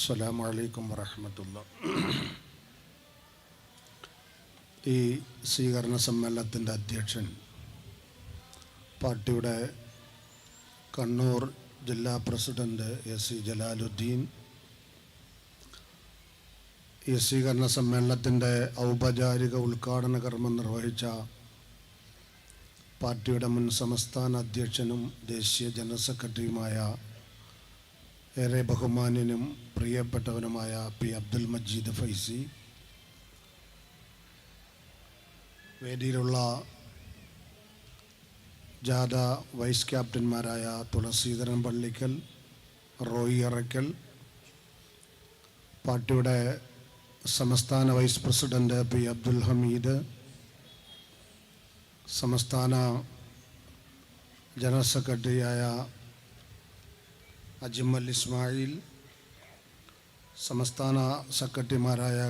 അസ്സലാം വലൈക്കും വറഹമത്തുള്ള. ഈ സ്വീകരണ സമ്മേളനത്തിന്റെ അധ്യക്ഷൻ പാർട്ടിയുടെ കണ്ണൂർ ജില്ലാ പ്രസിഡന്റ് എസ് സി ജലാലുദ്ദീൻ ഈ സ്വീകരണ സമ്മേളനത്തിന്റെ ഔപചാരിക ഉദ്ഘാടന കർമ്മം നിർവഹിച്ച പാർട്ടിയുടെ മുൻ സംസ്ഥാന അധ്യക്ഷനും ദേശീയ ജനറൽ സെക്രട്ടറിയുമായ ഏറെ ബഹുമാന്യനും പ്രിയപ്പെട്ടവനുമായ പി അബ്ദുൽ മജീദ് ഫൈസി. വേദിയിലുള്ള ജാഥ വൈസ് ക്യാപ്റ്റന്മാരായ തുളസീധരൻ പള്ളിക്കൽ റോയി അറക്കൽ പാർട്ടിയുടെ സംസ്ഥാന vice president P Abdul Hameed സംസ്ഥാന ജനറൽ സെക്രട്ടറിയായ അജിമൽ ഇസ്മായിൽ സംസ്ഥാന സെക്രട്ടറിമാരായ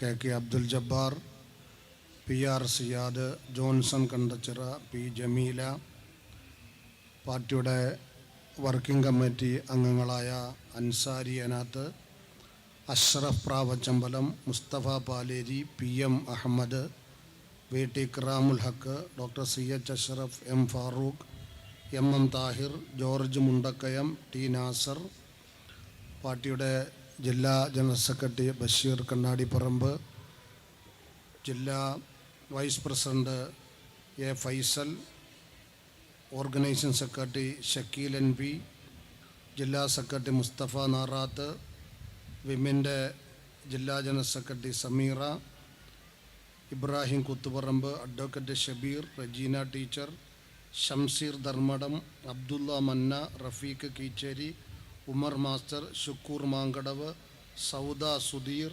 K K Abdul Jabbar P R Siyad Johnson Kandachira P Jameela പാർട്ടിയുടെ വർക്കിംഗ് കമ്മിറ്റി അംഗങ്ങളായ Ansari Anath Ashraf Pravachambalam Musthafa Paleri P M Ahammed V T Ikramul Haq doctor C H Ashraf M Farooq M M Thahir George Mundakayam T Nasar പാർട്ടിയുടെ ജില്ലാ general secretary Basheer Kannadiparamba ജില്ലാ vice president A Faisal organising secretary Shakeel N P ജില്ലാ secretary Mustafa Narath വിമിന്റെ ജില്ലാ general secretary Sameera Ibrahim Kuthuparamba advocate Shabeer Rajeena teacher Shamseer Dharmadam Abdulla Manna Rafeeq Keecheri Umar master Shukoor Mankadavu Sauda Sudheer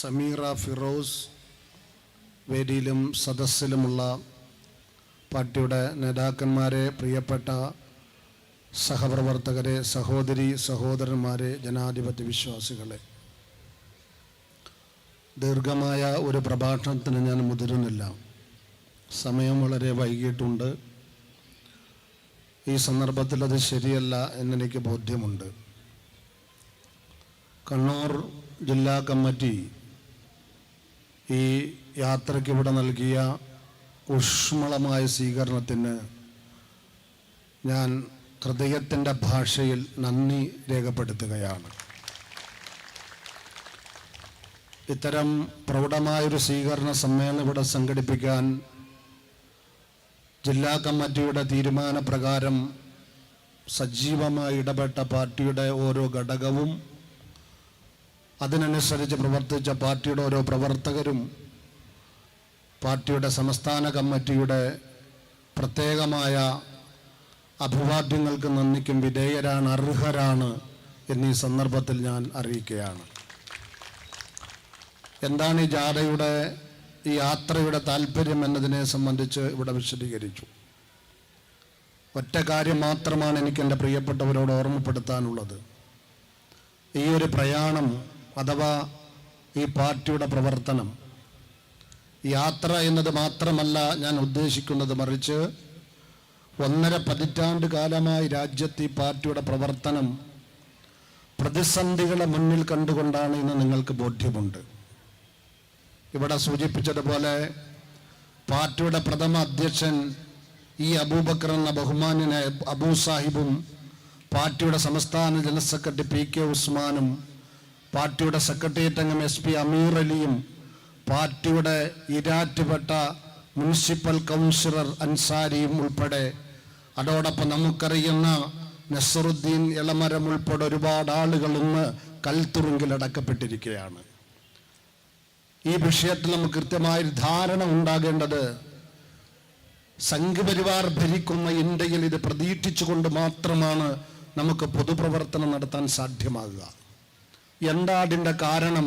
Sameera Firoz വേദിയിലും സദസ്സിലുമുള്ള പാർട്ടിയുടെ നേതാക്കന്മാരെ പ്രിയപ്പെട്ട സഹപ്രവർത്തകരെ സഹോദരി സഹോദരന്മാരെ ജനാധിപത്യ വിശ്വാസികളെ. ദീർഘമായ ഒരു പ്രഭാഷണത്തിന് ഞാൻ മുതിരുന്നില്ല. സമയം വളരെ വൈകിട്ടുണ്ട് ഈ സന്ദർഭത്തിൽ അത് ശരിയല്ല എന്നെനിക്ക് ബോധ്യമുണ്ട്. കണ്ണൂർ ജില്ലാ കമ്മിറ്റി ഈ യാത്രയ്ക്ക് ഇവിടെ നൽകിയ ഊഷ്മളമായ സ്വീകരണത്തിന് ഞാൻ ഹൃദയത്തിന്റെ ഭാഷയിൽ നന്ദി രേഖപ്പെടുത്തുകയാണ്. ഇത്തരം പ്രൗഢമായൊരു സ്വീകരണ സമ്മേളനം ഇവിടെ സംഘടിപ്പിക്കാൻ ജില്ലാ കമ്മിറ്റിയുടെ തീരുമാനപ്രകാരം സജീവമായി ഇടപെട്ട പാർട്ടിയുടെ ഓരോ ഘടകവും അതിനനുസരിച്ച് പ്രവർത്തിച്ച പാർട്ടിയുടെ ഓരോ പ്രവർത്തകരും പാർട്ടിയുടെ സംസ്ഥാന കമ്മിറ്റിയുടെ പ്രത്യേകമായ അഭിവാദ്യങ്ങൾക്ക് നന്ദിക്കും വിധേയരാണ് അർഹരാണ് എന്നീ സന്ദർഭത്തിൽ ഞാൻ അറിയിക്കുകയാണ്. എന്താണ് ഈ ജാഥയുടെ ഈ യാത്രയുടെ താല്പര്യം എന്നതിനെ സംബന്ധിച്ച് ഇവിടെ വിശദീകരിച്ചു. ഒറ്റ കാര്യം മാത്രമാണ് എനിക്ക് എന്റെ പ്രിയപ്പെട്ടവരോട് ഓർമ്മപ്പെടുത്താനുള്ളത്. ഈ ഒരു പ്രയാണം അഥവാ ഈ പാർട്ടിയുടെ പ്രവർത്തനം യാത്ര എന്നത് മാത്രമല്ല ഞാൻ ഉദ്ദേശിക്കുന്നത് മറിച്ച് ഒന്നര പതിറ്റാണ്ട് കാലമായി രാജ്യത്ത് ഈ പാർട്ടിയുടെ പ്രവർത്തനം പ്രതിസന്ധികളെ മുന്നിൽ കണ്ടുകൊണ്ടാണ് ഇന്ന് നിങ്ങൾക്ക് ബോധ്യമുണ്ട്. ഇവിടെ സൂചിപ്പിച്ചതുപോലെ പാർട്ടിയുടെ പ്രഥമ അധ്യക്ഷൻ ഈ അബൂബക്കർ എന്ന ബഹുമാന്യനെ അബൂ സാഹിബും പാർട്ടിയുടെ സംസ്ഥാന ജനറൽ സെക്രട്ടറി പി കെ ഉസ്മാനും പാർട്ടിയുടെ സെക്രട്ടേറിയറ്റ് അംഗം എസ് പി അമീർ അലിയും പാർട്ടിയുടെ ഇരാറ്റുപെട്ട മുനിസിപ്പൽ കൗൺസിലർ അൻസാരിയും ഉൾപ്പെടെ. അതോടൊപ്പം നമുക്കറിയുന്ന നസറുദ്ദീൻ ഇളമരം ഉൾപ്പെടെ ഒരുപാട് ആളുകൾ ഇന്ന് കൽത്തുറുങ്കിൽ അടക്കപ്പെട്ടിരിക്കുകയാണ്. ഈ വിഷയത്തിൽ നമുക്ക് കൃത്യമായ ധാരണ ഉണ്ടാകേണ്ടത് സംഘപരിവാർ ഭരിക്കുന്ന ഇന്ത്യയിൽ ഇത് പ്രതീക്ഷിച്ചുകൊണ്ട് മാത്രമാണ് നമുക്ക് പൊതുപ്രവർത്തനം നടത്താൻ സാധ്യമാകുക. എന്താ അതിന്റെ കാരണം?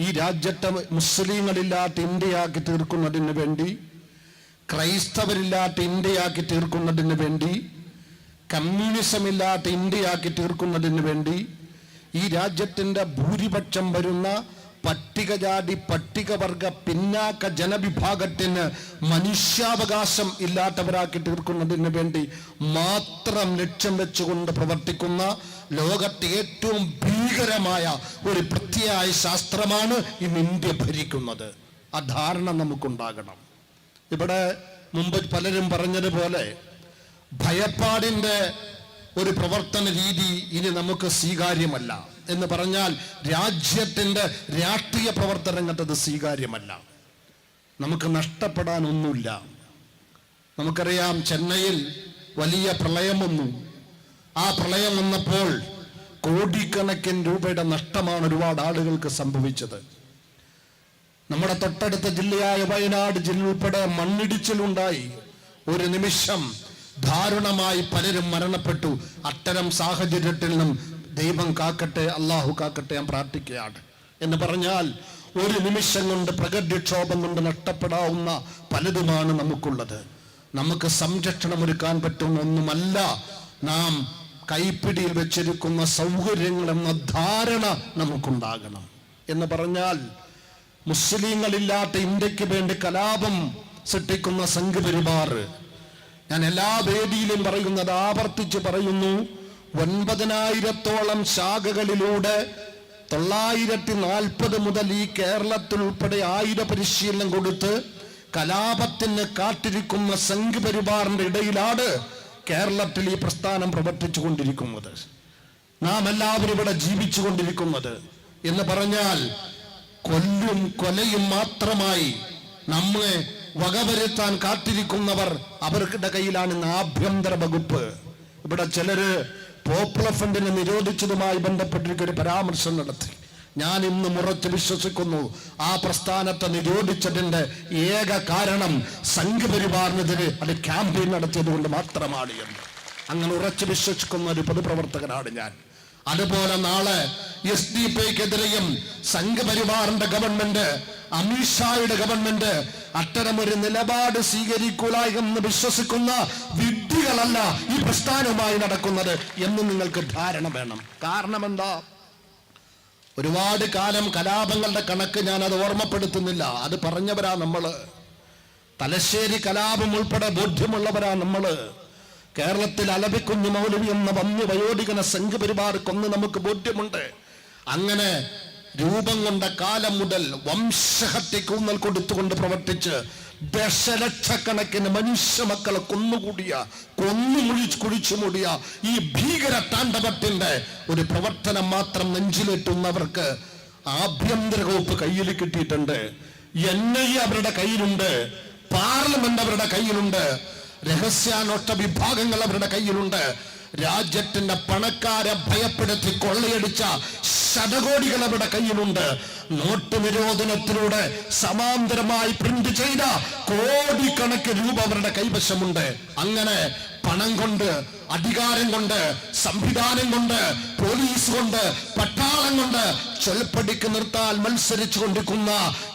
ഈ രാജ്യത്തെ മുസ്ലിങ്ങളില്ലാത്ത ഇന്ത്യയാക്കി തീർക്കുന്നതിന് വേണ്ടി ക്രൈസ്തവരില്ലാത്ത ഇന്ത്യയാക്കി തീർക്കുന്നതിന് വേണ്ടി കമ്മ്യൂണിസം ഇല്ലാത്ത ഇന്ത്യയാക്കി തീർക്കുന്നതിന് വേണ്ടി ഈ രാജ്യത്തിന്റെ ഭൂരിപക്ഷം വരുന്ന പട്ടികജാതി പട്ടികവർഗ പിന്നാക്ക ജനവിഭാഗത്തിന് മനുഷ്യാവകാശം ഇല്ലാത്തവരാക്കി തീർക്കുന്നതിന് വേണ്ടി മാത്രം ലക്ഷ്യം വെച്ചുകൊണ്ട് പ്രവർത്തിക്കുന്ന ലോകത്തെ ഏറ്റവും ഭീകരമായ ഒരു പ്രത്യയായ ശാസ്ത്രമാണ് ഇന്ന് ഇന്ത്യ ഭരിക്കുന്നത്. ആ ധാരണ നമുക്കുണ്ടാകണം. ഇവിടെ മുമ്പ് പലരും പറഞ്ഞതുപോലെ ഭയപ്പാടിന്റെ ഒരു പ്രവർത്തന രീതി ഇനി നമുക്ക് സ്വീകാര്യമല്ല. എന്ന് പറഞ്ഞാൽ രാജ്യത്തിന്റെ രാഷ്ട്രീയ പ്രവർത്തന രംഗത്ത് സ്വീകാര്യമല്ല. നമുക്ക് നഷ്ടപ്പെടാനൊന്നുമില്ല. നമുക്കറിയാം ചെന്നൈയിൽ വലിയ പ്രളയം വന്നു. ആ പ്രളയം വന്നപ്പോൾ കോടിക്കണക്കിന് രൂപയുടെ നഷ്ടമാണ് ഒരുപാട് ആളുകൾക്ക് സംഭവിച്ചത്. നമ്മുടെ തൊട്ടടുത്ത ജില്ലയായ വയനാട് ജില്ല ഉൾപ്പെടെ മണ്ണിടിച്ചിലുണ്ടായി. ഒരു നിമിഷം ദാരുണമായി പലരും മരണപ്പെട്ടു. അത്തരം സാഹചര്യത്തിൽ നിന്നും ദൈവം കാക്കട്ടെ അള്ളാഹു കാക്കട്ടെ ഞാൻ പ്രാർത്ഥിക്കുകയാണ്. എന്ന് പറഞ്ഞാൽ ഒരു നിമിഷം കൊണ്ട് പ്രകൃതിക്ഷോഭം കൊണ്ട് നഷ്ടപ്പെടാവുന്ന പലതുമാണ് നമുക്കുള്ളത്. നമുക്ക് സംരക്ഷണം ഒരുക്കാൻ പറ്റുന്ന ഒന്നുമല്ല നാം കൈപ്പിടിയിൽ വെച്ചിരിക്കുന്ന സൗകര്യങ്ങൾ എന്ന ധാരണ നമുക്കുണ്ടാകണം. എന്ന് പറഞ്ഞാൽ മുസ്ലിങ്ങളില്ലാത്ത ഇന്ത്യയ്ക്ക് വേണ്ടി കലാപം സൃഷ്ടിക്കുന്ന സംഘപരിവാർ ഞാൻ എല്ലാ വേദിയിലും പറയുന്നത് ആവർത്തിച്ച് പറയുന്നു ഒൻപതിനായിരത്തോളം ശാഖകളിലൂടെ തൊള്ളായിരത്തി നാൽപ്പത് മുതൽ ഈ കേരളത്തിൽ ഉൾപ്പെടെ ആയിര പരിശീലനം കൊടുത്ത് കലാപത്തിന് കാത്തിരിക്കുന്ന സംഘ് സംഘപരിവാറിന്റെ ഇടയിലാണ് കേരളത്തിൽ ഈ പ്രസ്ഥാനം പ്രവർത്തിച്ചു കൊണ്ടിരിക്കുന്നത് നാം എല്ലാവരും ഇവിടെ ജീവിച്ചു കൊണ്ടിരിക്കുന്നത് എന്ന് പറഞ്ഞാൽ കൊല്ലും കൊലയും മാത്രമായി നമ്മെ വകവരുത്താൻ കാത്തിരിക്കുന്നവർ അവരുടെ കയ്യിലാണ് ഇന്ന് ആഭ്യന്തര വകുപ്പ്. ഇവിടെ ചിലര് പോപ്പുലർ ഫണ്ടിനെ നിരോധിച്ചതുമായി ബന്ധപ്പെട്ടിരിക്കുന്ന ഒരു പരാമർശം നടത്തി. ഞാൻ ഇന്ന് മുറച്ച് വിശ്വസിക്കുന്നു. ആ പ്രസ്ഥാനത്തെ നിരോധിച്ചതിന്റെ ഏക കാരണം സംഘപരിവാറിനെതിരെ അത് ക്യാമ്പയിൻ നടത്തിയത് കൊണ്ട് മാത്രമാണ് എന്ന്. അങ്ങനെ ഉറച്ചു വിശ്വസിക്കുന്ന ഒരു പൊതുപ്രവർത്തകനാണ് ഞാൻ. അതുപോലെ നാളെ എസ് ഡി പിക്കെതിരെയും സംഘപരിവാറിന്റെ ഗവൺമെന്റ് അമിത്ഷായുടെ ഗവൺമെന്റ് അത്തരമൊരു നിലപാട് സ്വീകരിക്കൂല എന്ന് വിശ്വസിക്കുന്ന വിഡ്ഢികളല്ല ഈ പ്രസ്ഥാനവുമായി നടക്കുന്നത് എന്ന് നിങ്ങൾക്ക് ധാരണ വേണം. കാരണം എന്താ ഒരുപാട് കാലം കലാപങ്ങളുടെ കണക്ക് ഞാൻ അത് ഓർമ്മപ്പെടുത്തുന്നില്ല. അത് പറഞ്ഞവരാ നമ്മൾ. തലശ്ശേരി കലാപം ഉൾപ്പെടെ ബോധ്യമുള്ളവരാ നമ്മൾ. കേരളത്തിൽ അലപിക്കുഞ്ഞു മൗലവി എന്ന വന്യ വയോധികന സംഘപരിവാർ കൊന്ന് നമുക്ക് ബോധ്യമുണ്ട്. അങ്ങനെ രൂപം കൊണ്ട കാലം മുതൽ വംശഹത്യക്ക് ഊന്നൽ കൊടുത്തുകൊണ്ട് പ്രവർത്തിച്ച് ദശലക്ഷക്കണക്കിന് മനുഷ്യ മക്കളെ കൊന്നുകൂടിയ കൊന്നു മുഴിച്ച് കുഴിച്ചു മൂടിയ ഈ ഭീകര താണ്ഡവത്തിന്റെ ഒരു പ്രവർത്തനം മാത്രം നെഞ്ചിലേറ്റുന്നവർക്ക് ആഭ്യന്തര വകുപ്പ് കയ്യിൽ കിട്ടിയിട്ടുണ്ട്. എൻ ഐ അവരുടെ കയ്യിലുണ്ട്. പാർലമെന്റ് അവരുടെ കയ്യിലുണ്ട്. രഹസ്യാന്വേഷണ വിഭാഗങ്ങൾ അവരുടെ കയ്യിലുണ്ട്. രാജ്യത്തിന്റെ പണക്കാരെ ഭയപ്പെടുത്തി കൊള്ളയടിച്ച ശതകോടികൾ അവരുടെ കയ്യിലുണ്ട്. നോട്ട് നിരോധനത്തിലൂടെ സമാന്തരമായി പ്രിന്റ് ചെയ്ത കോടിക്കണക്കിന് രൂപ അവരുടെ കൈവശമുണ്ട്. അങ്ങനെ പണം കൊണ്ട് അധികാരം കൊണ്ട് സംവിധാനം കൊണ്ട് പോലീസ് കൊണ്ട് പട്ടാളം കൊണ്ട് ചൊൽപ്പടിക്ക് നിർത്താൻ മത്സരിച്ചു കൊണ്ടിരിക്കുന്ന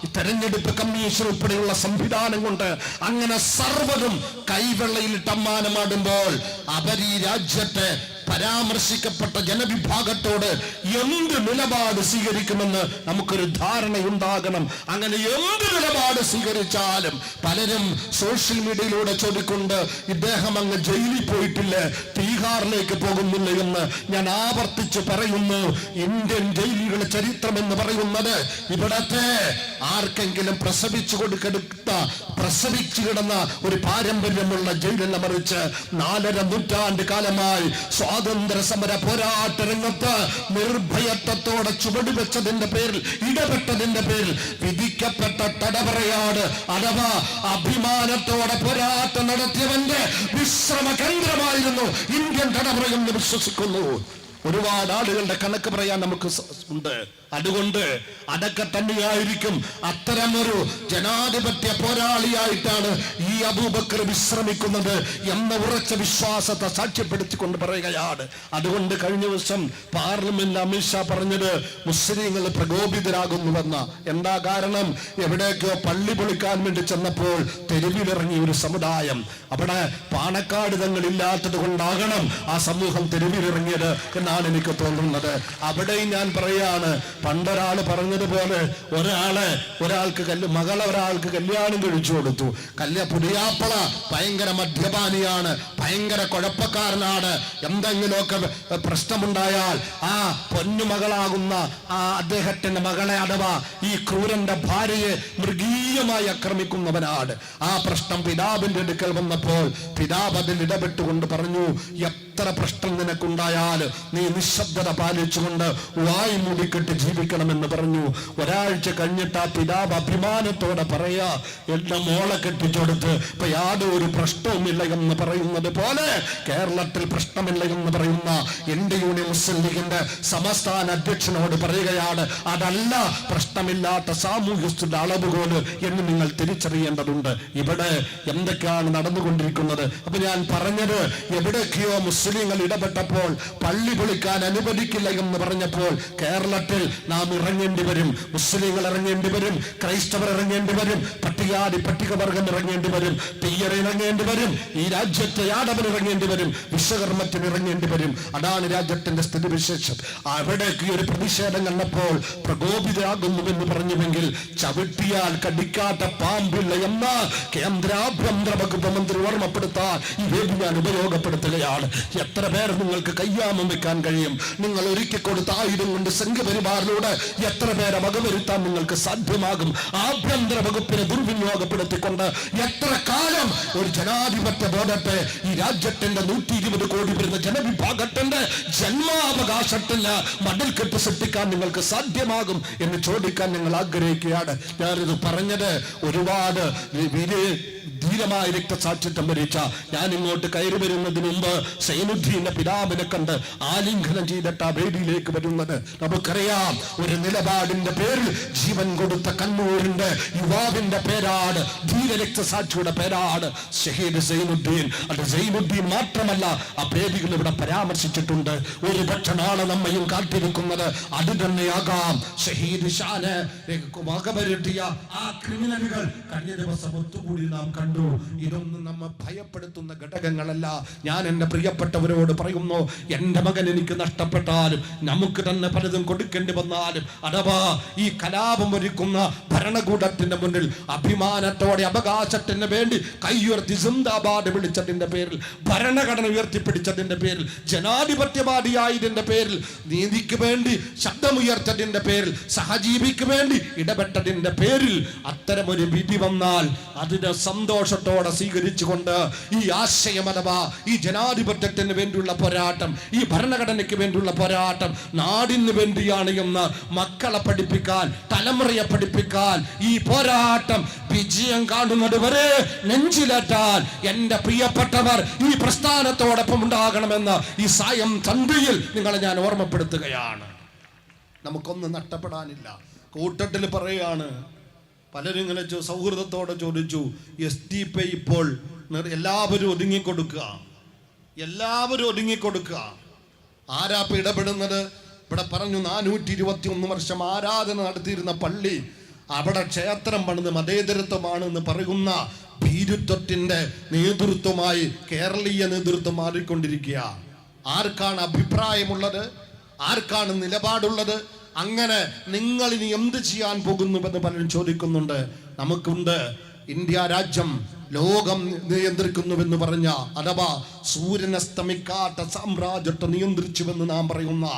തെരഞ്ഞെടുപ്പ് കമ്മീഷൻ ഉൾപ്പെടെയുള്ള സംവിധാനം കൊണ്ട് അങ്ങനെ സർവതും കൈവെള്ളയിൽ ടമ്മാനമാടുമ്പോൾ അവർ ഈ രാജ്യത്തെ പരാമർശിക്കപ്പെട്ട ജനവിഭാഗത്തോട് എന്ത് നിലപാട് സ്വീകരിക്കുമെന്ന് നമുക്കൊരു ധാരണയുണ്ടാകണം. അങ്ങനെ എന്ത് നിലപാട് സ്വീകരിച്ചാലും പലരും സോഷ്യൽ മീഡിയയിലൂടെ ചോദിക്കൊണ്ട് ഇദ്ദേഹം അങ്ങ് ജയിലിൽ പോയിട്ടില്ലേ. തീഹാറിലേക്ക് പോകുന്നില്ല എന്ന് ഞാൻ ആവർത്തിച്ച് പറയുന്നു. ഇന്ത്യൻ ജയിലുകളുടെ ചരിത്രം എന്ന് പറയുന്നത് ഇവിടത്തെ ആർക്കെങ്കിലും പ്രസവിച്ചു കൊടുക്കെടുത്ത പ്രസവിച്ചു കിടന്ന ഒരു പാരമ്പര്യമുള്ള ജയിലല്ല മറിച്ച് നാലര നൂറ്റാണ്ട് കാലമായി സ്വാതന്ത്ര്യ സമര പോരാട്ട രംഗത്ത് നിർഭയത്വത്തോടെ ചുവടുവെച്ചതിന്റെ പേരിൽ ഇടപെട്ടതിന്റെ പേരിൽ വിധിക്കപ്പെട്ട തടവറയാണ് അഥവാ അഭിമാനത്തോടെ പോരാട്ടം നടത്തിയവന്റെ വിശ്രമ കേന്ദ്രമായിരുന്നു ഇന്ത്യൻ തടവറ എന്ന് വിശ്വസിക്കുന്നു. ഒരുപാട് ആളുകളുടെ കണക്ക് പറയാൻ നമുക്ക് ഉണ്ട്. അതുകൊണ്ട് അതൊക്കെ തന്നെയായിരിക്കും അത്തരമൊരു ജനാധിപത്യ പോരാളിയായിട്ടാണ് ഈ അബൂബക്കർ വിശ്രമിക്കുന്നത് എന്ന ഉറച്ച വിശ്വാസത്തെ സാക്ഷ്യപ്പെടുത്തിക്കൊണ്ട് പറയുകയാണ്. അതുകൊണ്ട് കഴിഞ്ഞ ദിവസം പാർലമെന്റ് അമിത്ഷാ പറഞ്ഞത് മുസ്ലിങ്ങൾ പ്രകോപിതരാകുന്നുവെന്ന. എന്താ കാരണം? എവിടേക്കോ പള്ളി പൊളിക്കാൻ വേണ്ടി ചെന്നപ്പോൾ തെരുവിലിറങ്ങിയ ഒരു സമുദായം. അവിടെ പാണക്കാട് തങ്ങൾ ഇല്ലാത്തത് കൊണ്ടാകണം ആ സമൂഹം തെരുവിലിറങ്ങിയത് എന്ന് എന്നാണ് എനിക്ക് തോന്നുന്നത്. അവിടെയും ഞാൻ പറയാണ് പണ്ടൊരാൾ പറഞ്ഞതുപോലെ ഒരാളെ ഒരാൾക്ക് കല്ല് മകളെ ഒരാൾക്ക് കല്യാണം കഴിച്ചു കൊടുത്തു. കല്യ പുതിയാപ്പള ഭയങ്കര മദ്യപാനിയാണ് ഭയങ്കര കുഴപ്പക്കാരനാണ്. എന്തെങ്കിലുമൊക്കെ പ്രശ്നമുണ്ടായാൽ ആ പൊന്നുമകളാകുന്ന ആ അദ്ദേഹത്തിന്റെ മകളെ അഥവാ ഈ ക്രൂരന്റെ ഭാര്യയെ മൃഗീയമായി ആക്രമിക്കുന്നവനാണ്. ആ പ്രശ്നം പിതാവിന്റെ അടുക്കൽ വന്നപ്പോൾ പിതാവ് അതിൽ ഇടപെട്ടുകൊണ്ട് പറഞ്ഞു എത്ര പ്രശ്നം നിനക്കുണ്ടായാലും നിശബ്ദത പാലിച്ചുകൊണ്ട് വായി മൂടിക്കെട്ട് ജീവിക്കണമെന്ന് പറഞ്ഞു. ഒരാഴ്ച കഴിഞ്ഞിട്ട് ആ പിതാവ് അഭിമാനത്തോടെ പറയാ എന്റെ മോളെ കെട്ടിച്ചെടുത്ത് ഇപ്പൊ യാതൊരു പ്രശ്നവുമില്ല എന്ന് പറയുന്നത് പോലെ കേരളത്തിൽ പ്രശ്നമില്ല എന്ന് പറയുന്ന ഇന്ത്യ യൂണിയൻ മുസ്ലിം ലീഗിന്റെ സമസ്ഥാന അധ്യക്ഷനോട് പറയുകയാണ് അതല്ല പ്രശ്നമില്ലാത്ത സാമൂഹ്യസ്ഥയുടെ അളവുകോൽ എന്ന് നിങ്ങൾ തിരിച്ചറിയേണ്ടതുണ്ട്. ഇവിടെ എന്തൊക്കെയാണ് നടന്നുകൊണ്ടിരിക്കുന്നത്? അപ്പൊ ഞാൻ പറഞ്ഞത് എവിടെയൊക്കെയോ മുസ്ലിങ്ങൾ ഇടപെട്ടപ്പോൾ പള്ളി പൊളിക്കാൻ അനുവദിക്കില്ല എന്ന് പറഞ്ഞപ്പോൾ കേരളത്തിൽ നാം ഇറങ്ങേണ്ടി വരും. മുസ്ലിങ്ങൾ ഇറങ്ങേണ്ടി വരും. ക്രൈസ്തവർ ഇറങ്ങേണ്ടി വരും. പട്ടികാടി പട്ടികവർഗം ഇറങ്ങേണ്ടി വരും. പെയ്യർ ഇറങ്ങേണ്ടി വരും. ഈ രാജ്യത്തെ യാദവൻ ഇറങ്ങേണ്ടി വരും. വിശ്വകർമ്മത്തിന് ഇറങ്ങേണ്ടി വരും. അതാണ് രാജ്യത്തിന്റെ സ്ഥിതിവിശേഷം. അവിടേക്ക് ഒരു പ്രതിഷേധം കണ്ടപ്പോൾ പ്രകോപിതരാകുന്നുവെന്ന് പറഞ്ഞുവെങ്കിൽ ചവിട്ടിയാൽ കടിക്കാത്ത പാമ്പില്ല എന്ന കേന്ദ്ര ആഭ്യന്തര വകുപ്പ് മന്ത്രി ഓർമ്മപ്പെടുത്താൻ ഈ വേദി ഞാൻ ഉപയോഗപ്പെടുത്തുകയാണ്. എത്ര പേർ നിങ്ങൾക്ക് കയ്യാമം വെക്കാൻ കഴിയും. നിങ്ങൾ ഒരുക്കി കൊടുത്ത ആയുധം കൊണ്ട് സംഘപരിവാറിലൂടെ എത്ര പേരെ വകവരുത്താൻ നിങ്ങൾക്ക് സാധ്യമാകും? ആഭ്യന്തര വകുപ്പിനെ ദുർവിനിയോഗപ്പെടുത്തിക്കൊണ്ട് എത്ര കാലം ഒരു ജനാധിപത്യ ബോധത്തെ ഈ രാജ്യത്തിന്റെ നൂറ്റി ഇരുപത് കോടി വരുന്ന ജനവിഭാഗത്തിന്റെ ജന്മാവകാശത്തിന് മതിൽ കെട്ട് സൃഷ്ടിക്കാൻ നിങ്ങൾക്ക് സാധ്യമാകും എന്ന് ചോദിക്കാൻ നിങ്ങൾ ആഗ്രഹിക്കുകയാണ്. ഞാനിത് പറഞ്ഞത് ഒരുപാട് വിരി ധീരമായ രക്തസാക്ഷിത്വം വരിച്ച ഞാൻ ഇങ്ങോട്ട് കയറി വരുന്നതിന് മുമ്പ് സൈനുദ്ദീന്റെ പിതാവിനെ കണ്ട് ആലിംഗനം ചെയ്തിട്ട് ആ വേദിയിലേക്ക് വരുന്നത് നമുക്കറിയാം. ഒരു നിലപാടിന്റെ പേരിൽ ജീവൻ കൊടുത്ത കണ്ണൂരിന്റെ യുവാവിന്റെ പേരാണ് ധീര രക്തസാക്ഷിയുടെ പേരാണ് ഷഹീദ് സൈനുദ്ദീൻ. അത് സൈനുദ്ദീൻ മാത്രമല്ല ആ വേദികൾ ഇവിടെ പരാമർശിച്ചിട്ടുണ്ട്. ഒരു പക്ഷെ നാളെ നമ്മയും കാത്തിരിക്കുന്നത്. അത് തന്നെയാകാം. ഷഹീദ് ഷാന് ആ ക്രിമിനലുകൾ കഴിഞ്ഞ ദിവസം ഒത്തുകൂടി നാം കണ്ടു. ഇതൊന്നും നമ്മെ ഭയപ്പെടുത്തുന്ന ഘടകങ്ങളല്ല. ഞാൻ എന്റെ പ്രിയപ്പെട്ടവരോട് പറയുന്നു എന്റെ മകൻ എനിക്ക് നഷ്ടപ്പെട്ടാലും നമുക്ക് തന്നെ പലതും കൊടുക്കേണ്ടി വന്നാലും അഥവാ ഈ കലാപം ഒരുക്കുന്ന ഭരണകൂടത്തിന്റെ മുന്നിൽ അഭിമാനത്തോടെ അവകാശത്തിന് വേണ്ടി കൈയുയർത്തി സിന്ദാബാദ് വിളിച്ചതിന്റെ പേരിൽ ഭരണഘടന ഉയർത്തിപ്പിടിച്ചതിന്റെ പേരിൽ ജനാധിപത്യവാദിയായതിന്റെ പേരിൽ നീതിക്ക് വേണ്ടി ശബ്ദമുയർത്തതിന്റെ പേരിൽ സഹജീവിക്ക് വേണ്ടി ഇടപെട്ടതിന്റെ പേരിൽ അത്തരമൊരു വിധി വന്നാൽ അതിനെ സന്തോഷത്തോടെ സ്വീകരിച്ചുകൊണ്ട് ഈ ആശയം അഥവാ ഈ ജനാധിപത്യത്തിന് വേണ്ടിയുള്ള പോരാട്ടം ഈ ഭരണഘടനയ്ക്ക് വേണ്ടിയുള്ള പോരാട്ടം നാടിന് വേണ്ടിയാണ് എന്ന് മക്കളെ പഠിപ്പിക്കാൻ തലമുറയെ പഠിപ്പിക്കാൻ ഈ പോരാട്ടം വിജയം കാണുന്നത് വരെ നെഞ്ചിലേറ്റാൻ എന്റെ പ്രിയപ്പെട്ടവർ ഈ പ്രസ്ഥാനത്തോടൊപ്പം ഉണ്ടാകണമെന്ന് ഈ സായം ചന്തയിൽ നിങ്ങളെ ഞാൻ ഓർമ്മപ്പെടുത്തുകയാണ്. നമുക്കൊന്നും നഷ്ടപ്പെടാനില്ല. കൂട്ടത്തിൽ പറയുകയാണ് പലരും ഇങ്ങനെ സൗഹൃദത്തോടെ ചോദിച്ചു എസ് ടി പി ഇപ്പോൾ എല്ലാവരും ഒതുങ്ങിക്കൊടുക്കുക. എല്ലാവരും ഒതുങ്ങിക്കൊടുക്കുക. ആരാപ്പ് ഇടപെടുന്നത്? ഇവിടെ പറഞ്ഞു നാനൂറ്റി ഇരുപത്തി ഒന്ന് വർഷം ആരാധന നടത്തിയിരുന്ന പള്ളി അവിടെ ക്ഷേത്രം പണിത് മതേതരത്വമാണ് എന്ന് പറയുന്ന ഭീരുത്വത്തിന്റെ നേതൃത്വമായി കേരളീയ നേതൃത്വം മാറിക്കൊണ്ടിരിക്കുക ആർക്കാണ് അഭിപ്രായമുള്ളത്? ആർക്കാണ് നിലപാടുള്ളത്? അങ്ങനെ നിങ്ങൾ ഇനി എന്ത് ചെയ്യാൻ പോകുന്നുവെന്ന് പലരും ചോദിക്കുന്നുണ്ട്. നമുക്കുണ്ട് ഇന്ത്യ രാജ്യം. ലോകം നിയന്ത്രിക്കുന്നുവെന്ന് പറഞ്ഞ അഥവാ സൂര്യനസ്തമിക്കാത്ത സാമ്രാജ്യത്തെ നിയന്ത്രിച്ചുവെന്ന് നാം പറയുന്ന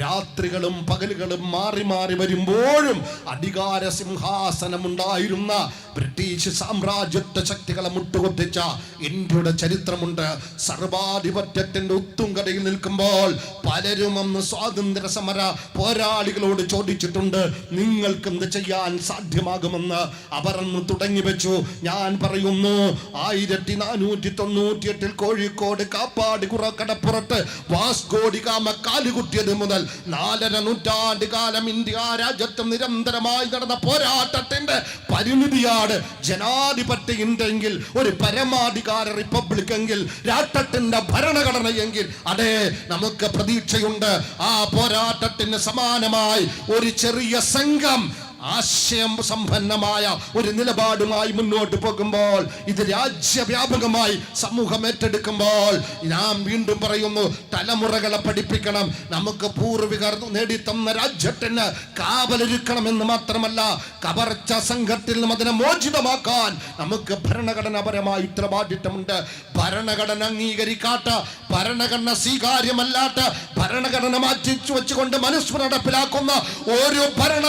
രാത്രികളും പകലുകളും മാറി മാറി വരുമ്പോഴും അധികാര സിംഹാസനമുണ്ടായിരുന്ന ബ്രിട്ടീഷ് സാമ്രാജ്യത്വ ശക്തികളെ മുട്ടുകൊത്തിച്ച ഇന്ത്യയുടെ ചരിത്രമുണ്ട്. സർവാധിപത്യത്തിന്റെ ഉത്തുംകടയിൽ നിൽക്കുമ്പോൾ പലരും അന്ന് സ്വാതന്ത്ര്യ സമര പോരാളികളോട് ചോദിച്ചിട്ടുണ്ട് നിങ്ങൾക്ക് എന്ത് ചെയ്യാൻ സാധ്യമാകുമെന്ന്? അവർ അന്ന് തുടങ്ങി വെച്ചു. ഞാൻ പറയുന്നു ആയിരത്തി നാനൂറ്റി തൊണ്ണൂറ്റി എട്ടിൽ കോഴിക്കോട് കാപ്പാട് കുറക്കടപ്പുറത്ത് വാസ്കോടി കാമ കാലുകുട്ടിയത് മുതൽ നാലര നൂറ്റാണ്ട് കാലം ഇന്ത്യ രാജ്യത്തും നിരന്തരമായി നടന്ന പോരാട്ടത്തിന്റെ പരിമിതിയാണ് ജനാധിപത്യ ഇന്ത്യയെങ്കിൽ ഒരു പരമാധികാര റിപ്പബ്ലിക് എങ്കിൽ രാഷ്ട്രത്തിന്റെ ഭരണഘടനയെങ്കിൽ. അതെ നമുക്ക് പ്രതീക്ഷയുണ്ട്. ആ പോരാട്ടത്തിന് സമാനമായി ഒരു ചെറിയ സംഘം ആശയം സമ്പന്നമായ ഒരു നിലപാടുമായി മുന്നോട്ട് പോകുമ്പോൾ ഇത് രാജ്യവ്യാപകമായി സമൂഹം ഏറ്റെടുക്കുമ്പോൾ നാം വീണ്ടും പറയുന്നു തലമുറകളെ പഠിപ്പിക്കണം. നമുക്ക് പൂർവികർ നേടിത്തന്ന രാജ്യത്തിന് കാവലൊരുക്കണമെന്ന് മാത്രമല്ല കവർച്ച സംഘത്തിൽ നിന്നും അതിനെ മോചിതമാക്കാൻ നമുക്ക് ഭരണഘടനാപരമായ ഉത്തരവാദിത്തമുണ്ട്. ഭരണഘടന അംഗീകരിക്കാത്ത ഭരണഘടന സ്വീകാര്യമല്ലാത്ത ഭരണഘടന മാറ്റി വെച്ചുകൊണ്ട് മനസ്സ് നടപ്പിലാക്കുന്ന ഒരു ഭരണ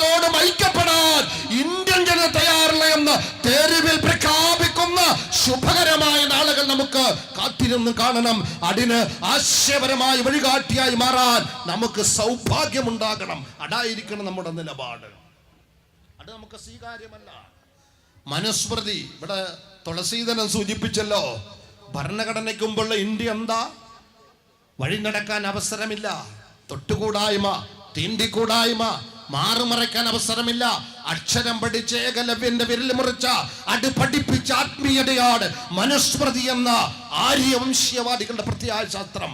സംവിധാനത്തോടും ഐക്യപ്പെടാൻ ഇന്ത്യൻ ജനത തയ്യാറില്ല എന്ന് തെരുവിൽ പ്രഖ്യാപിക്കുന്ന ശുഭകരമായ നാളുകൾ നമുക്ക് കാത്തിരുന്ന് കാണണം. അതിന് ആശയപരമായ വഴികാട്ടിയായി മാറാൻ നമുക്ക് സൗഭാഗ്യമുണ്ടാകണം. അതായിരിക്കണം നമ്മുടെ നിലപാട്. അത് നമുക്ക് സ്വീകാര്യമല്ല. മനുസ്മൃതി ഇവിടെ തുളസീധനം സൂചിപ്പിച്ചല്ലോ ഭരണഘടനയ്ക്ക് മുമ്പുള്ള ഇന്ത്യ എന്താ? വഴി നടക്കാൻ അവസരമില്ല. തൊട്ടുകൂടായ്മ തീണ്ടിക്കൂടായ്മ മാറുമറയ്ക്കാൻ അവസരമില്ല. അക്ഷരം പഠിച്ച ഏകലവ്യന്റെ വിരൽ മുറിച്ച അത് പഠിപ്പിച്ച ആത്മീയതയാണ് മനുസ്മൃതി എന്ന ആര്യവംശീയവാദികളുടെ പ്രത്യായ ശാസ്ത്രം.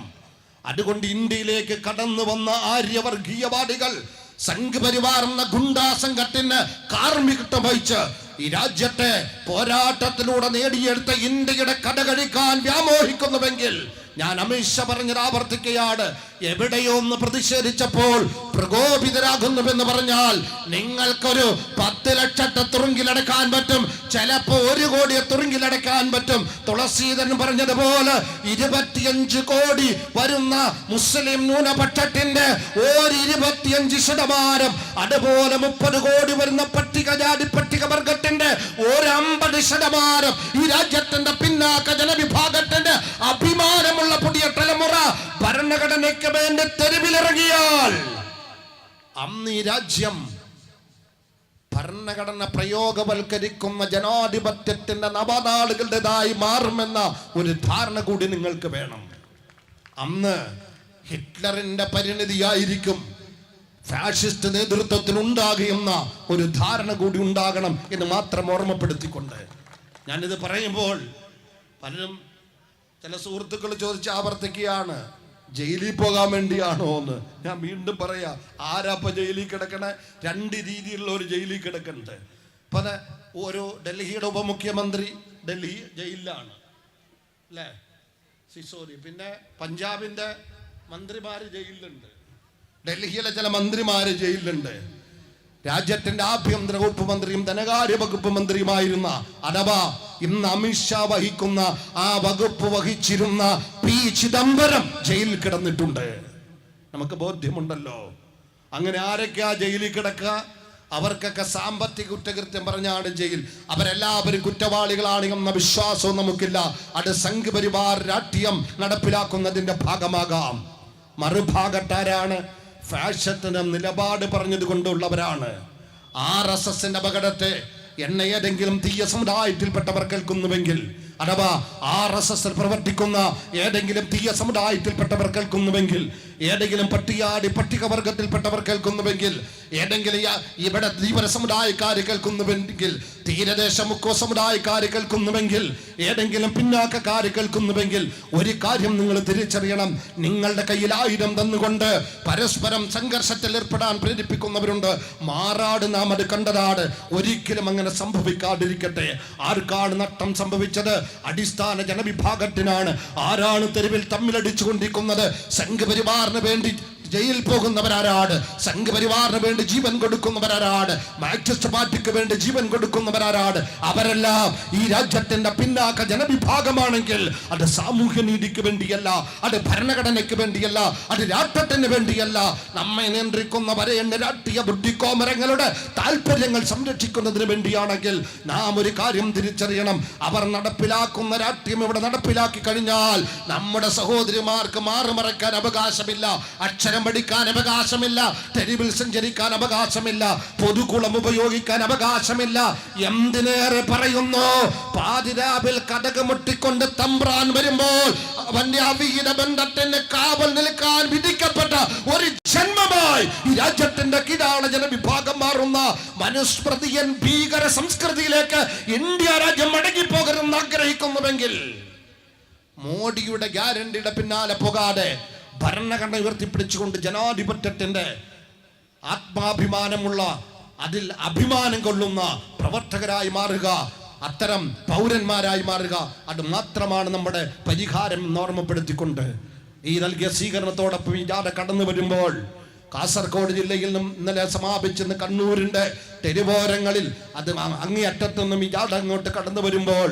അതുകൊണ്ട് ഇന്ത്യയിലേക്ക് കടന്നു വന്ന ആര്യവർഗീയവാദികൾ സംഘപരിവാർ എന്ന ഗുണ്ടാ സംഘത്തിന് കാർമ്മികത്വം വഹിച്ച് ഈ രാജ്യത്തെ പോരാട്ടത്തിലൂടെ നേടിയെടുത്ത ഇന്ത്യയുടെ കടകഴിക്കാൻ വ്യാമോഹിക്കുന്നുവെങ്കിൽ ഞാൻ അമിത്ഷാ പറഞ്ഞത് ആവർത്തിക്കുകയാണ്. എവിടെയോ ഒന്ന് പ്രതിഷേധിച്ചപ്പോൾ പ്രകോപിതരാകുന്നുവെന്ന് പറഞ്ഞാൽ നിങ്ങൾക്കൊരു പത്ത് ലക്ഷത്തെ തുറുങ്കിലടക്കാൻ പറ്റും. ചിലപ്പോ ഒരു കോടിയെ തുറുങ്കിലടക്കാൻ പറ്റും. തുളസീധരൻ പറഞ്ഞതുപോലെ ഇരുപത്തിയഞ്ച് കോടി വരുന്ന മുസ്ലിം ന്യൂനപക്ഷത്തിന്റെ ഒരു ഇരുപത്തിയഞ്ച് ശതമാനം. അതുപോലെ മുപ്പത് കോടി വരുന്ന പട്ടികജാതി വർഗത്തിന്റെ ഒരു അമ്പത് ശതമാനം. ഈ രാജ്യത്തിന്റെ പിന്നാക്ക ജനവിഭാഗത്തിന്റെ അഭിമാനമുള്ള പുതിയ തലമുറ ഭരണഘടനയ്ക്ക് തെരുവിലിറങ്ങിയാൽ അന്ന് ഈ രാജ്യം ഭരണഘടന പ്രയോഗവൽക്കരിക്കുന്ന ജനാധിപത്യത്തിന്റെ നവനാളുകളുടേതായി മാറുമെന്ന ഒരു ധാരണ കൂടി നിങ്ങൾക്ക് വേണം. അന്ന് ഹിറ്റ്ലറിന്റെ പരിണിതിയായിരിക്കും ഫാഷിസ്റ്റ് നേതൃത്വത്തിന് ഉണ്ടാകുന്ന ഒരു ധാരണ കൂടി ഉണ്ടാകണം എന്ന് മാത്രം ഓർമ്മപ്പെടുത്തിക്കൊണ്ട്. ഞാനിത് പറയുമ്പോൾ പലരും ചില സുഹൃത്തുക്കൾ ചോദിച്ച് ആവർത്തിക്കുകയാണ്. ജയിലിൽ പോകാൻ വേണ്ടിയാണോ എന്ന് ഞാൻ വീണ്ടും പറയാ ആരാപ്പ ജയിലിൽ കിടക്കണേ? രണ്ട് രീതിയിലുള്ള ഒരു ജയിലിൽ കിടക്കുന്നുണ്ട് പല ഓരോ ഡൽഹിയുടെ ഉപമുഖ്യമന്ത്രി ഡൽഹി ജയിലിലാണ്. അല്ലേ സിസോദി പിന്നെ പഞ്ചാബിന്റെ മന്ത്രിമാര് ജയിലിലുണ്ട്. ഡൽഹിയിലെ ചില മന്ത്രിമാര് ജയിലിലുണ്ട്. രാജ്യത്തിന്റെ ആഭ്യന്തര വകുപ്പ് മന്ത്രിയും ധനകാര്യ വകുപ്പ് മന്ത്രിയുമായിരുന്ന അഥവാ ഇന്ന് അമിത്ഷാ വഹിക്കുന്ന ആ വകുപ്പ് വഹിച്ചിരുന്ന പി ചിദംബരം ജയിലിൽ കിടന്നിട്ടുണ്ട്. നമുക്ക് ബോധ്യമുണ്ടല്ലോ. അങ്ങനെ ആരൊക്കെയാ ജയിലിൽ കിടക്കുക? അവർക്കൊക്കെ സാമ്പത്തിക കുറ്റകൃത്യം പറഞ്ഞാണ് ജയിൽ. അവരെല്ലാവരും കുറ്റവാളികളാണ് എന്ന വിശ്വാസവും നമുക്കില്ല. അത് സംഘപരിവാർ രാഷ്ട്രീയം നടപ്പിലാക്കുന്നതിന്റെ ഭാഗമാകാം. മറുഭാഗത്താരാണ്? ഫാഷത്തിന് നിലപാട് പറഞ്ഞത് കൊണ്ടുള്ളവരാണ്. ആർ എസ് എസിന്റെ അപകടത്തെ എന്നെ ഏതെങ്കിലും തീയ സമുദായത്തിൽപ്പെട്ടവർ കേൾക്കുന്നുവെങ്കിൽ അഥവാ ആർ എസ് എസിൽ പ്രവർത്തിക്കുന്ന ഏതെങ്കിലും തീയ സമുദായത്തിൽപ്പെട്ടവർ കേൾക്കുന്നുവെങ്കിൽ ഏതെങ്കിലും പട്ടിയാടി പട്ടികവർഗത്തിൽപ്പെട്ടവർ കേൾക്കുന്നുവെങ്കിൽ ഏതെങ്കിലും ഇവിടെ ധീവര സമുദായക്കാർ കേൾക്കുന്നുവെങ്കിൽ തീരദേശ മുക്കോ സമുദായക്കാർ കേൾക്കുന്നുവെങ്കിൽ ഏതെങ്കിലും പിന്നാക്കക്കാർ കേൾക്കുന്നുവെങ്കിൽ ഒരു കാര്യം നിങ്ങൾ തിരിച്ചറിയണം. നിങ്ങളുടെ കയ്യിൽ ആയുധം തന്നുകൊണ്ട് പരസ്പരം സംഘർഷത്തിൽ ഏർപ്പെടാൻ പ്രേരിപ്പിക്കുന്നവരുണ്ട്. മാറാട് നാം അത് കണ്ടതാണ് ഒരിക്കലും അങ്ങനെ സംഭവിക്കാതിരിക്കട്ടെ. ആർക്കാണ് നഷ്ടം സംഭവിച്ചത്? അടിസ്ഥാന ജനവിഭാഗത്തിനാണ് ആരാണ് തെരുവിൽ തമ്മിലടിച്ചുകൊണ്ടിരിക്കുന്നത്? സംഘപരിവാറിന് വേണ്ടി ജയിൽ പോകുന്നവരാരാണ് സംഘപരിവാറിന് വേണ്ടി ജീവൻ കൊടുക്കുന്നവരാരാണ് മാർക്സിസ്റ്റ് പാർട്ടിക്ക് വേണ്ടി ജീവൻ കൊടുക്കുന്നവരാരാണ് അവരെല്ലാം ഈ രാജ്യത്തിന്റെ പിന്നാക്ക ജനവിഭാഗമാണെങ്കിൽ അത് സാമൂഹ്യ നീതിക്ക് വേണ്ടിയല്ല അത് ഭരണഘടനയ്ക്ക് വേണ്ടിയല്ല അത് രാഷ്ട്രത്തിന് വേണ്ടിയല്ല. നമ്മെ നിയന്ത്രിക്കുന്നവരെ വരേണ്ട രാഷ്ട്രീയ ബുദ്ധിക്കോമരങ്ങളുടെ താല്പര്യങ്ങൾ സംരക്ഷിക്കുന്നതിന് വേണ്ടിയാണെങ്കിൽ നാം ഒരു കാര്യം തിരിച്ചറിയണം. അവർ നടപ്പിലാക്കുന്ന രാഷ്ട്രീയം ഇവിടെ നടപ്പിലാക്കി കഴിഞ്ഞാൽ നമ്മുടെ സഹോദരിമാർക്ക് മാറുമറക്കാൻ അവകാശമില്ല. അക്ഷരം പഠിക്കാൻ അവകാശമില്ല. തെരുവിൽ സഞ്ചരിക്കാൻ അവകാശമില്ല. പൊതുകുളം ഉപയോഗിക്കാൻ അവകാശമില്ല. എന്തിനേറെ പറയുന്നു? പാതിരാവിൽ കടകമുട്ടിക്കൊണ്ട് തമ്പ്രാൻ വരുമ്പോൾ അവന്റെ അവിഹിത ബന്ധത്തിന് കാവൽ നിൽക്കാൻ വിധിക്കപ്പെട്ട ഒരു ജന്മമായി രാജ്യത്തിന്റെ കിടാള ജനവിഭാഗം മാറുന്ന മനുസ്മൃതിയൻ ഭീകര സംസ്കൃതിയിലേക്ക് ഇന്ത്യ രാജ്യം മടങ്ങിപ്പോകരുതെന്ന് ആഗ്രഹിക്കുന്നുവെങ്കിൽ മോഡിയുടെ ഗ്യാരണ്ടിയുടെ പിന്നാലെ പോകാതെ ഭരണഘടന ഉയർത്തിപ്പിടിച്ചുകൊണ്ട് ജനാധിപത്യത്തിന്റെ ആത്മാഭിമാനമുള്ള അതിൽ അഭിമാനം കൊള്ളുന്ന പ്രവർത്തകരായി മാറുക അത്തരം പൗരന്മാരായി മാറുക അത് മാത്രമാണ് നമ്മുടെ പരിഹാരം ഓർമ്മപ്പെടുത്തിക്കൊണ്ട് ഈ നൽകിയ സ്വീകരണത്തോടൊപ്പം ജാഥ കടന്നു വരുമ്പോൾ കാസർഗോഡ് ജില്ലയിൽ നിന്നും ഇന്നലെ സമാപിച്ചെന്ന് കണ്ണൂരിന്റെ തെരുവോരങ്ങളിൽ അത് അ- അങ്ങേയറ്റത്തു നിന്നും ഈ ജാഥ അങ്ങോട്ട് കടന്നു വരുമ്പോൾ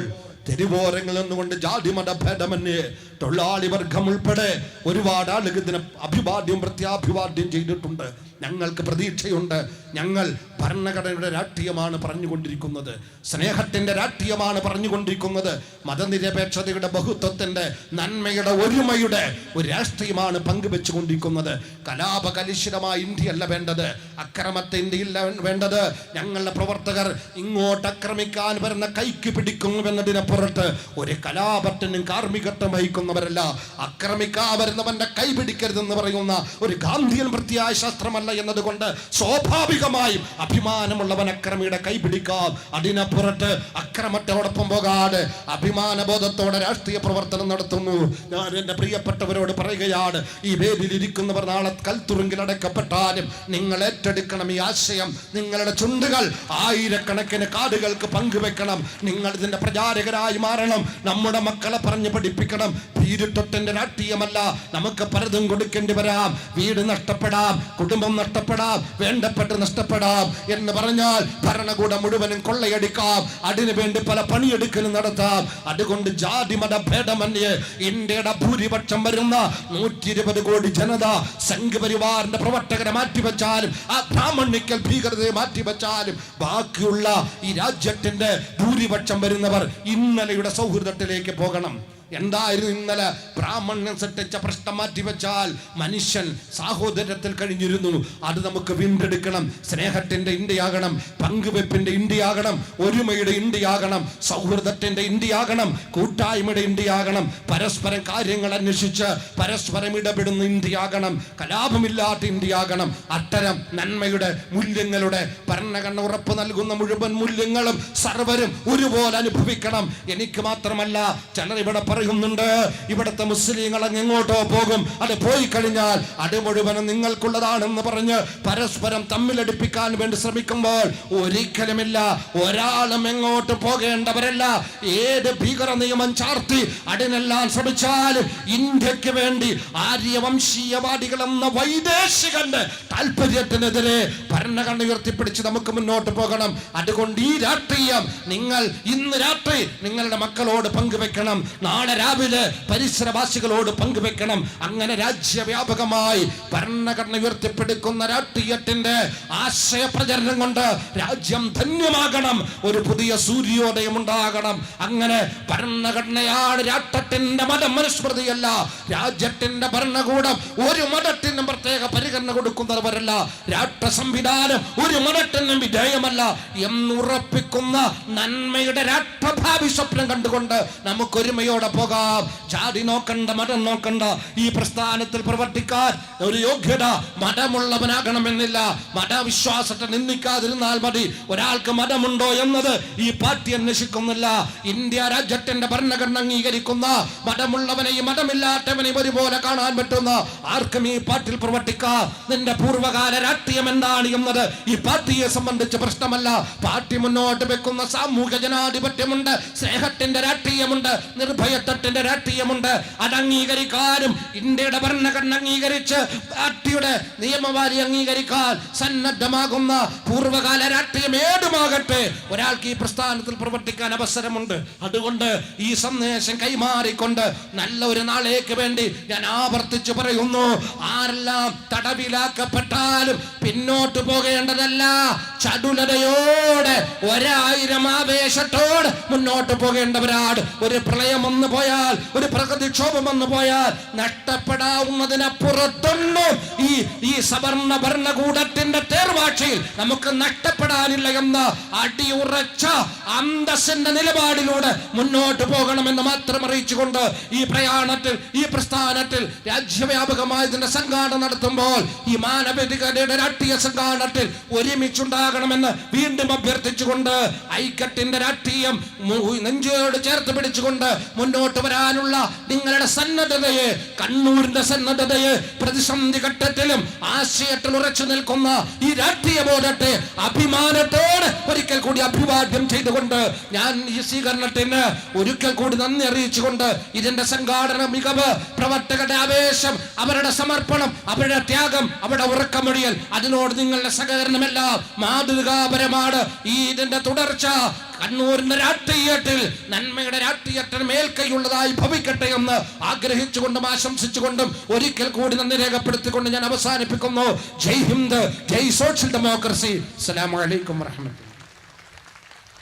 തെരുവോരങ്ങളിൽ നിന്നുകൊണ്ട് ജാതിമത ഭേദമന്യേ തൊഴിലാളി വർഗം ഉൾപ്പെടെ ഒരുപാട് ആളുകൾ ഇതിനെ അഭിവാദ്യം പ്രത്യാഭിവാദ്യം ചെയ്തിട്ടുണ്ട്. ഞങ്ങൾക്ക് പ്രതീക്ഷയുണ്ട്. ഞങ്ങൾ ഭരണഘടനയുടെ രാഷ്ട്രീയമാണ് പറഞ്ഞുകൊണ്ടിരിക്കുന്നത്. സ്നേഹത്തിന്റെ രാഷ്ട്രീയമാണ് പറഞ്ഞുകൊണ്ടിരിക്കുന്നത്. മതനിരപേക്ഷതയുടെ ബഹുത്വത്തിന്റെ നന്മയുടെ ഒരുമയുടെ ഒരു രാഷ്ട്രീയമാണ് പങ്കുവെച്ചുകൊണ്ടിരിക്കുന്നത്. കലാപകലുഷിതമായ ഇന്ത്യയല്ല വേണ്ടത്. അക്രമത്തെ ഇന്ത്യയില്ല വേണ്ടത്. ഞങ്ങളുടെ പ്രവർത്തകർ ഇങ്ങോട്ട് അക്രമിക്കാൻ വരുന്ന കൈക്ക് പിടിക്കുന്നുവെന്നതിനപ്പുറത്ത് ഒരു കലാപത്തിനും കാർമ്മികത്വം വഹിക്കുന്നവരല്ല. ആക്രമിക്കാൻ വരുന്നവന്റെ കൈ പിടിക്കരുതെന്ന് പറയുന്ന ഒരു ഗാന്ധിയൻ പ്രത്യയ ശാസ്ത്രമല്ല എന്നതുകൊണ്ട് സ്വാഭാവികമായും അഭിമാനമുള്ളവൻ അക്രമിയുടെ കൈ പിടിക്കാം. അതിനപ്പുറത്ത് അക്രമത്തോടൊപ്പം പോകാതെ അഭിമാനബോധത്തോടെ രാഷ്ട്രീയ പ്രവർത്തനം നടത്തുന്നു. ഞാൻ എന്റെ പ്രിയപ്പെട്ടവരോട് പറയുകയാണ് ഈ വേദിയിൽ ഇരിക്കുന്നവർ നാളെ കൽത്തുറുങ്കിൽ അടക്കപ്പെട്ടാലും നിങ്ങൾ ഏറ്റെടുക്കണം ഈ ആശയം. നിങ്ങളുടെ ചുണ്ടുകൾ ആയിരക്കണക്കിന് കാടുകൾക്ക് പങ്കുവെക്കണം. നിങ്ങൾ ഇതിന്റെ പ്രചാരകരായി മാറണം. നമ്മുടെ മക്കളെ പറഞ്ഞ് പഠിപ്പിക്കണം. ഭീരുത്വത്തിന്റെ രാഷ്ട്രീയമല്ല. നമുക്ക് പലതും കൊടുക്കേണ്ടി വരാം. വീട് നഷ്ടപ്പെടാം. കുടുംബം നഷ്ടപ്പെടാം വേണ്ടപ്പെട്ട് നഷ്ടപ്പെടാം എന്ന് പറഞ്ഞാൽ ഭരണകൂടം മുഴുവനും കൊള്ളയടിക്കാം. അതിനു വേണ്ടി പല പണിയെടുക്കലും നടത്താം. അതുകൊണ്ട് ജാതി മത ഭേദമന്യേ ഇന്ത്യയുടെ ഭൂരിപക്ഷം വരുന്ന നൂറ്റി ഇരുപത് കോടി ജനത സംഘപരിവാറിന്റെ പ്രവർത്തകരെ മാറ്റിവെച്ചാലും ആ ബ്രാഹ്മണിക്കൽ ഭീകരതയെ മാറ്റിവെച്ചാലും ബാക്കിയുള്ള ഈ രാജ്യത്തിന്റെ ഭൂരിപക്ഷം വരുന്നവർ ഇന്നലെയുടെ സൗഹൃദത്തിലേക്ക് പോകണം. എന്തായിരുന്നു ഇന്നലെ? ബ്രാഹ്മണ്യം സൃഷ്ടിച്ച പ്രശ്നം മാറ്റിവെച്ചാൽ മനുഷ്യൻ സാഹോദര്യത്തിൽ കഴിഞ്ഞിരുന്നു. അത് നമുക്ക് വീണ്ടെടുക്കണം. സ്നേഹത്തിന്റെ ഇന്ത്യയാകണം. പങ്കുവെപ്പിന്റെ ഇന്ത്യയാകണം. ഒരുമയുടെ ഇന്ത്യയാകണം. സൗഹൃദത്തിന്റെ ഇന്ത്യയാകണം. കൂട്ടായ്മയുടെ ഇന്ത്യയാകണം. പരസ്പരം കാര്യങ്ങൾ അന്വേഷിച്ച് പരസ്പരം ഇടപെടുന്ന ഇന്ത്യയാകണം. കലാപമില്ലാത്ത ഇന്ത്യയാകണം. അത്തരം നന്മയുടെ മൂല്യങ്ങളുടെ ഭരണഘടന ഉറപ്പ് നൽകുന്ന മുഴുവൻ മൂല്യങ്ങളും സർവരും ഒരുപോലെ അനുഭവിക്കണം. എനിക്ക് മാത്രമല്ല ചിലർ ഇവിടെ പറയുന്നുണ്ട് ഇവിടുത്തെ മുസ്ലിങ്ങൾ എങ്ങോട്ടോ പോകും. അത് പോയി കഴിഞ്ഞാൽ അത് മുഴുവനും നിങ്ങൾക്കുള്ളതാണെന്ന് പറഞ്ഞ് പരസ്പരം തമ്മിലടിപ്പിക്കാൻ വേണ്ടി ശ്രമിക്കുമ്പോൾ ഒരിക്കലുമില്ല. ഒരാളും എങ്ങോട്ട് പോകേണ്ടവരല്ല. ഏത് ഭീകര നിയമം ചാർത്തി അതിനെല്ലാം ശ്രമിച്ചാലും ഇന്ത്യയ്ക്ക് വേണ്ടി ആര്യവംശീയവാദികൾ എന്ന വൈദേശികന്റെ താല്പര്യത്തിനെതിരെ ഭരണഘടന ഉയർത്തിപ്പിടിച്ച് നമുക്ക് മുന്നോട്ട് പോകണം. അതുകൊണ്ട് ഈ രാഷ്ട്രീയം നിങ്ങൾ ഇന്ന് രാത്രി നിങ്ങളുടെ മക്കളോട് പങ്കുവെക്കണം. നാളെ രാവിലെ പരിസരവാസികളോട് പങ്കുവെക്കണം. അങ്ങനെ രാജ്യവ്യാപകമായി ഭരണഘടന ഉയർത്തിപ്പിടിക്കുന്ന രാഷ്ട്രീയത്തിന്റെ ആശയ പ്രചരണം കൊണ്ട് രാജ്യം ധന്യമാകണം. ഒരു പുതിയ സൂര്യോദയം ഉണ്ടാകണം. അങ്ങനെ ഭരണഘടനയാണ് രാഷ്ട്രത്തിന്റെ മതം മനുസ്മൃതിയല്ല. രാജ്യത്തിന്റെ ഭരണകൂടം ഒരു മതത്തിനും പ്രത്യേക പരിഗണന കൊടുക്കുന്നവരല്ല. രാഷ്ട്ര സംവിധാനം ഒരു മതത്തിനും വിധേയമല്ല. എന്നുറപ്പിക്കുന്ന നന്മയുടെ രാഷ്ട്രഭാവി സ്വപ്നം കണ്ടുകൊണ്ട് നമുക്ക് ഒരുമയോടെ പോകാം. ജാതി നോക്കണ്ട മതം നോക്കണ്ട. ഈ പ്രസ്ഥാനത്തിൽ പ്രവർത്തിക്കാൻ ഒരു യോഗ്യത മതമുള്ളവനാകണമെന്നില്ല. മതവിശ്വാസത്തെ നിന്ദിക്കാതിരുന്നാൽ മതി. ഒരാൾക്ക് മതമുണ്ടോ എന്നത് ഈ പാർട്ടി അന്വേഷിക്കുന്നില്ല. ഇന്ത്യ രാജ്യത്തിന്റെ ഭരണഘടന അംഗീകരിക്കുന്ന മതമുള്ളവനെയും മതമില്ലാത്തവനെയും ഒരുപോലെ കാണാൻ പറ്റുന്ന ആർക്കും ഈ പാർട്ടിയിൽ പ്രവർത്തിക്കാം നിന്റെ പൂർവകാല രാഷ്ട്രീയം എന്താണ് എന്നത് ഈ പാർട്ടിയെ സംബന്ധിച്ച് പ്രശ്നമല്ല. പാർട്ടി മുന്നോട്ട് വെക്കുന്ന സാമൂഹ്യ ജനാധിപത്യമുണ്ട് സ്നേഹത്തിന്റെ രാഷ്ട്രീയമുണ്ട് നിർഭയത്വത്തിന്റെ രാഷ്ട്രീയമുണ്ട്. അത് അംഗീകരിക്കാനും ഇന്ത്യയുടെ ഭരണഘടന അംഗീകരിച്ച് പാർട്ടിയുടെ നിയമവാരി അംഗീകരിക്കാൻ സന്നദ്ധമാകുന്ന പൂർവകാല രാഷ്ട്രീയം ഏതുമാകട്ടെ ഒരാൾക്ക് ഈ പ്രസ്ഥാനത്തിൽ പ്രവർത്തിക്കാൻ അവസരമുണ്ട്. അതുകൊണ്ട് ഈ സന്ദേശം കൈമാറിക്കൊണ്ട് നല്ല ഒരു നാളേക്ക് വേണ്ടി ഞാൻ ആവർത്തിച്ചു പറയുന്നു. ആരെല്ലാം തടവിലാക്കപ്പെട്ടാലും പിന്നോട്ട് പോകേണ്ടതല്ല. ചടുലതയോടെ ഒരായിരം ആവേശത്തോടെ മുന്നോട്ട് പോകേണ്ടവരാണ്. ഒരു പ്രളയം വന്നു പോയാൽ ഒരു പ്രകൃതിക്ഷോഭം വന്നു പോയാൽ നഷ്ടപ്പെടാവുന്നതിനപ്പുറത്തൊന്നും ഈ ഈ സവർണ ഭരണകൂടത്തിന്റെ തേർവാക്ഷിയിൽ നമുക്ക് നഷ്ടപ്പെടാനില്ല എന്ന അടിയുറച്ച അന്തസ്സിന്റെ നിലപാടിലൂടെ മുന്നോട്ട് പോകണമെന്ന് മാത്രം അറിയിച്ചുകൊണ്ട് ഈ പ്രയാണത്തിൽ ഈ പ്രസ്ഥാനത്തിൽ രാജ്യവ്യാപകമായ ഇതിന്റെ സംഘാടനം നടത്തുമ്പോൾ ഈ മാനവികതയുടെ രാഷ്ട്രീയ സംഘാടനത്തിൽ ഒരുമിച്ചുണ്ടാകണമെന്ന് വീണ്ടും അഭ്യർത്ഥിച്ചുകൊണ്ട് ഐക്യത്തിന്റെ രാഷ്ട്രീയം നെഞ്ചോട് ചേർത്ത് പിടിച്ചുകൊണ്ട് മുന്നോട്ട് മുന്നോട്ട് വരാനുള്ള നിങ്ങളുടെ സന്നദ്ധതയെ കണ്ണൂരിന്റെ സന്നദ്ധതയെ പ്രതിസന്ധി ഘട്ടത്തിലും ആശയത്തിൽ ഉറച്ചു നിൽക്കുന്ന ഈ രാഷ്ട്രീയ ബോധത്തെ അഭിമാനത്തോടെ ഒരിക്കൽ കൂടി അഭിവാദ്യം ചെയ്തുകൊണ്ട് ഞാൻ ഈ സ്വീകരണത്തിന് ഒരിക്കൽ കൂടി നന്ദി അറിയിച്ചുകൊണ്ട് ഇതിന്റെ സംഘാടന മികവ് പ്രവർത്തകരുടെ ആവേശം അവരുടെ സമർപ്പണം അവരുടെ ത്യാഗം അവരുടെ ഉറക്കമൊഴിയൽ അതിനോട് നിങ്ങളുടെ സഹകരണമെല്ലാം മാതൃകാപരമാണ്. ഈ ഇതിന്റെ തുടർച്ച കണ്ണൂരിന്റെ രാഷ്ട്രീയത്തിൽ നന്മയുടെ രാഷ്ട്രീയത്തിൽ മേൽക്കൈയുള്ളതായി ഭവിക്കട്ടെ എന്ന് ആഗ്രഹിച്ചുകൊണ്ടും ആശംസിച്ചുകൊണ്ടും ഒരിക്കൽ കൂടി നന്ദി രേഖപ്പെടുത്തിക്കൊണ്ട് ഞാൻ അവസാനിപ്പിക്കുന്നു. ജയ് ഹിന്ദ് ജയ് സോഷ്യൽ ഡെമോക്രസി. അസ്സലാമു അലൈക്കും വറഹ്മത്തുള്ളാഹി